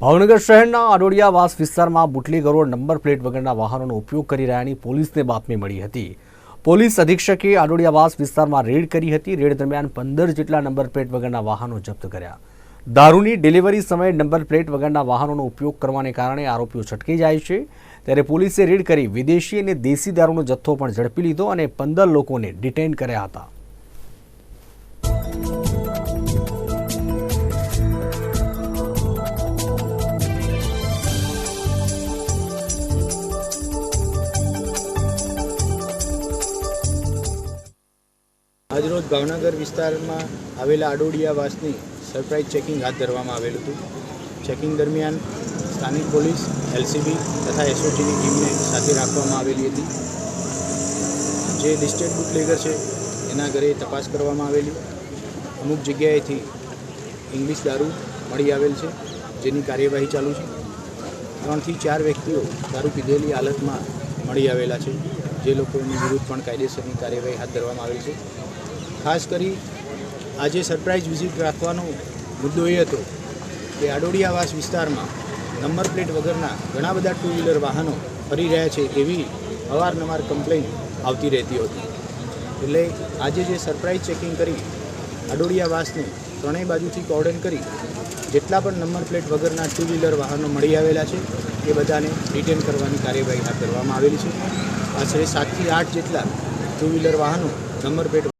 ભાવનગર શહેરના આડોડિયાવાસ વિસ્તારમાં બુટલીગરો number plate વગરના વાહનોનો ઉપયોગ કરી રહ્યાની પોલીસને બાતમી મળી હતી. પોલીસ અધિક્ષકે આડોડિયાવાસ વિસ્તારમાં રેડ કરી હતી. રેડ દરમિયાન પંદર જેટલા નંબર પ્લેટ વગરના વાહનો જપ્ત કર્યા. દારૂની ડિલિવરી સમયે નંબર પ્લેટ વગરના વાહનોનો ઉપયોગ કરવાને કારણે આરોપીઓ છટકી જાય છે. ત્યારે પોલીસે રેડ કરી વિદેશી અને દેશી દારૂનો જથ્થો પણ ઝડપી લીધો અને પંદર લોકોને ડિટેન કર્યા હતા. આજરોજ ભાવનગર વિસ્તારમાં આવેલા આડોડિયાવાસની સરપ્રાઇઝ ચેકિંગ હાથ ધરવામાં આવેલું હતું. ચેકિંગ દરમિયાન સ્થાનિક પોલીસ, એલસીબી તથા એસઓજીની ટીમને સાથે રાખવામાં આવેલી હતી. જે લિસ્ટેડ બુટલેગર છે, એના ઘરે તપાસ કરવામાં આવેલી. અમુક જગ્યાએથી ઇંગ્લિશ દારૂ મળી આવેલ છે, જેની કાર્યવાહી ચાલુ છે. ત્રણથી ચાર વ્યક્તિઓ દારૂ પીધેલી હાલતમાં મળી આવેલા છે. જે લોકોની વિરુદ્ધ પણ કાયદેસરની કાર્યવાહી હાથ ધરવામાં આવી છે. ખાસ કરી આજે સરપ્રાઇઝ વિઝિટ રાખવાનો મુદ્દો એ હતો કે આડોડિયાવાસ વિસ્તારમાં નંબર પ્લેટ વગરના ઘણા બધા ટુ વ્હીલર વાહનો ફરી રહ્યા છે એવી અવારનવાર કમ્પ્લેન આવતી રહેતી હતી. એટલે આજે જે સરપ્રાઇઝ ચેકિંગ કરી આડોડિયાવાસને ત્રણેય બાજુથી કોર્ડન કરી, જેટલા પણ નંબર પ્લેટ વગરના ટુ વ્હીલર વાહનો મળી આવેલા છે, એ બધાને રિટેન કરવાની કાર્યવાહી હાથ ધરવામાં આવેલી છે. આશરે સાતથી આઠ જેટલા ટુ વ્હીલર વાહનો નંબર પ્લેટ